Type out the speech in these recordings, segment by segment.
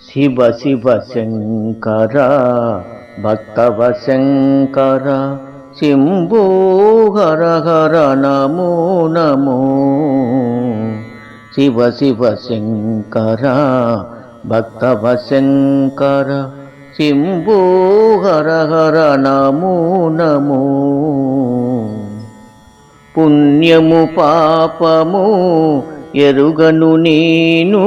శివ శివ శంకర భక్తవ శంకర శంభో హర హర నమో నమో. శివ శివ శంకర భక్తవ శంకర శంభో హర హర నమో నమో. పుణ్యము పాపము ఎరుగను నేను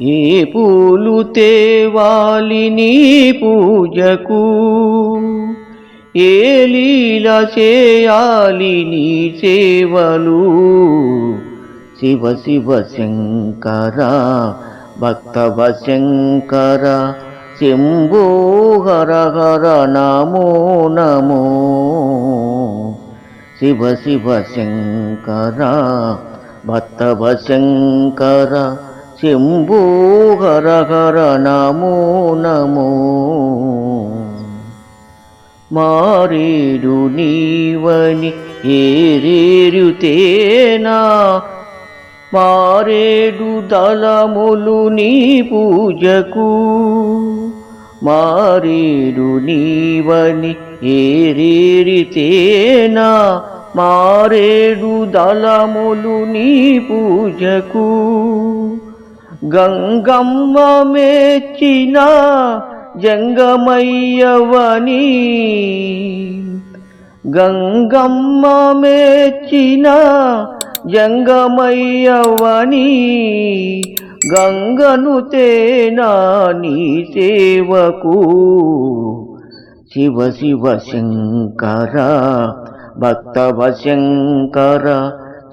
ఏ పూలు తేవాలి నీ పూజకు. ఏ లీల చేయాలి నీ సేవలు? శివ శివ శంకర భక్తవ శంకర శంభో హర హర నమో నమో. శివ శివ శంకర భక్తవ శంకర శంభో హర హర నమో నమో. మారేడు నీవని ఏరేరు తేనా మారేడు దళములు నీ పూజకు. మారేడు నీవని ఏరేరితేనా? మారేడు దళములు నీ పూజకు. గంగమ్మ మేచిన జంగమయ్యవని. గంగమ్మ మేచిన జంగమయ్యవని. గంగను తేనా నీ సేవకు. శివ శివ శంకర భక్తవ శంకర